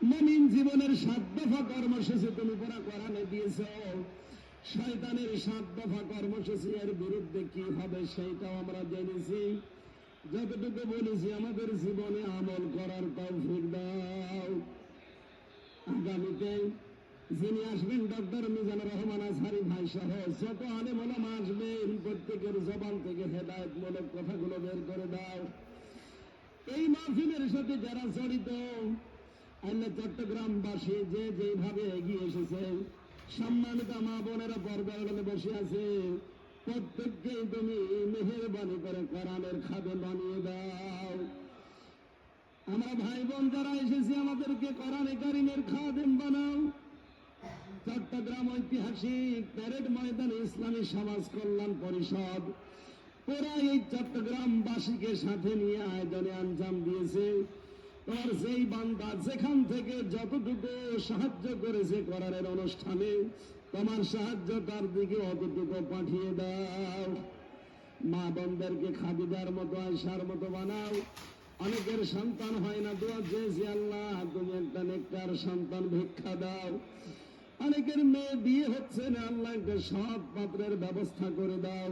মমিন জীবনের সাত দফা কর্মসূচি তুমি পুরা কোরআনে দিয়েছ। শয়তানের সাত দফা কর্মসূচি এর বিরুদ্ধে কি হবে সেইটাও আমরা জেনেছি। যতটুকু বলেছি, আমাদের জীবনে আমল করার তৌফিক দাও। আগামীতে যিনি আসবেন ডক্টর মিজানুর রহমান আজহারি ভাই সহ যত আলেম আসবেন, প্রত্যেকের জবান থেকে হেদায়তমূলক কথাগুলো বের করে দাও। এই মাহফিলের সাথে যারা জড়িত আল্লাহ চট্টগ্রামবাসী যে যেভাবে এগিয়ে এসেছে, সম্মানিত মা বোনেরা পর্দার বসে আছে, প্রত্যেককেই তুমি মেহেরবানি করে কোরআনের খাদে বানিয়ে দাও। আমরা ভাই বোন যারা এসেছি, আমাদেরকে কোরআনে কারিমের খাদেম বানাও। চট্টগ্রাম ঐতিহাসিক প্যারেড ময়দানে ইসলামী সমাজ কল্যাণ পরিষদ ওরা এই চট্টগ্রামবাসীকে সাথে নিয়ে আয়োজনে আঞ্জাম দিয়েছে। তোমার যেই বান্দা যেখান থেকে যতটুকু সাহায্য করেছে করারের অনুষ্ঠানে, তোমার সাহায্য তার দিকে অতটুকু পাঠিয়ে দাও। মা বোনদেরকে খাদিদার মতো আয়সার মতো বানাও। অনেকের সন্তান হয় না, দোয়া চেয়েছি আল্লাহ, তুমি একটা নেকটার সন্তান ভিক্ষা দাও। অনেকের মেয়ে বিয়ে হচ্ছে না, আল্লাহ একটা সৎ পাত্রের ব্যবস্থা করে দাও।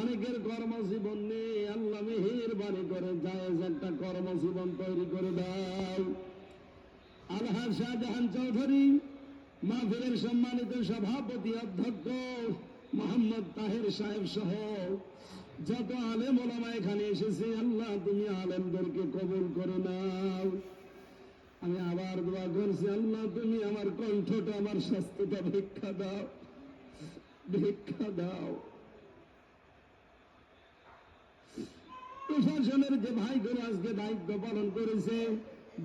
অনেকের কর্মজীবন নেই, আল্লাহ মেহের বাড়ি করে যায় একটা কর্মজীবন তৈরি করে দাও। আলহাজ শাহজাহান চৌধুরী, মাহফিলের সম্মানিত সভাপতি অধ্যক্ষ মোহাম্মদ তাহের সাহেব সহ যত আলেম ওলামা এখানে এসেছে, আল্লাহ তুমি আলেমদেরকে কবুল করে নাও। আমি আবার দোয়া করছি, আল্লাহ তুমি আমার কণ্ঠটা, আমার স্বাস্থ্যটা ভিক্ষা দাও ভিক্ষা দাও। প্রশাসনের যে ভাইগুলো আজকে দায়িত্ব পালন করেছে,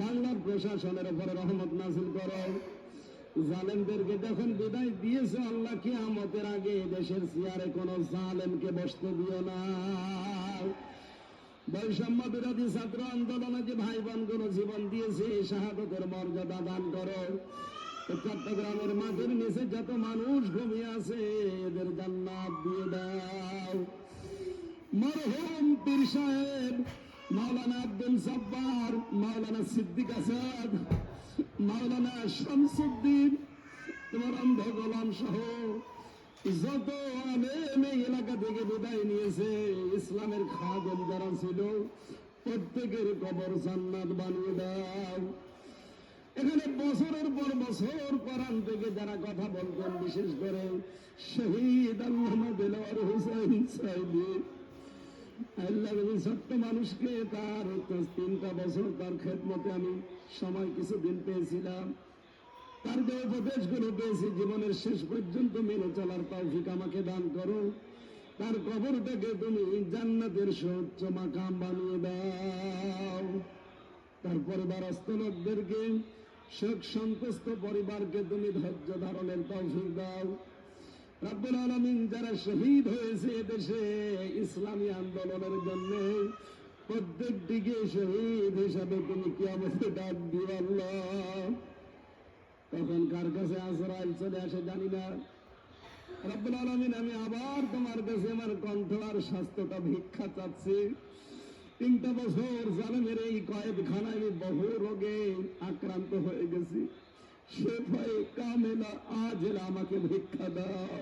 বাংলার প্রশাসনের উপরে রহমত নাসিল করো। জালেমদেরকে যখন বিদায় দিয়েছে, আল্লাহ কি আমতের আগে দেশের চেয়ারে কোন জালেমকে বসতে দিও না। বৈষম্য বিরোধী ছাত্র আন্দোলনে যে ভাই বোনগুলো জীবন দিয়েছে, শাহাদতের মর্যাদা দান করো। চট্টগ্রামের মাঠের নিচে যত মানুষ ঘুমিয়ে আছে, এদের জান্নাত দিয়ে দাও। মরহুম পীর সাহেব, মাওলানা আব্দুল জব্বার, মাওলানা সিদ্দিক আসাদ মাওলানা শামসুদ্দিন, তোমার গোলাম সহ যত এলাকা থেকে বিদায় নিয়েছে, ইসলামের খাদম যারা ছিল, প্রত্যেকের কবর জান্নাত বানিয়ে দাও। এখানে বছরের পর বছর কোরআন থেকে যারা কথা বলতেন, বিশেষ করে শহীদ আল্লামা দিলওয়ার হুসেন সাইদি আল্লাহ নবী ছোট্ট মানুষকে তার তিনটা বছর তার খেদমতে আমি সময় কিছুদিন পেয়েছিলাম। তার যে উপদেশগুলো পেয়েছি জীবনের শেষ পর্যন্ত মেনে চলার তৌফিক আমাকে দান করো। তার কবরটাকে তুমি জান্নাতের সচ্চ মাকাম বানিয়ে দাও। তার পরিবারস্থ লোকদেরকে শোক সন্তুষ্ট পরিবারকে তুমি ধৈর্য ধারণের তৌফিক দাও। রাব্বুল যারা শহীদ হয়েছে এদেশে ইসলামী আন্দোলনের জন্য প্রত্যেকটিকে শহীদ হিসাবে তুমি কিয়ামতে ডাক দিও তখন কার কাছে আজরাইল চলে আসে জানি না। রব্বুল আলামিন, আমি আবার তোমার কাছে আমার কণ্ঠ আর স্বাস্থ্যটা ভিক্ষা চাচ্ছি। তিনটা বছর জালেমের এই কয়েদখানায় আমি বহু রোগে আক্রান্ত হয়ে গেছি। সে ভয়ে কামেলা, আজেলা আমাকে ভিক্ষা দাও।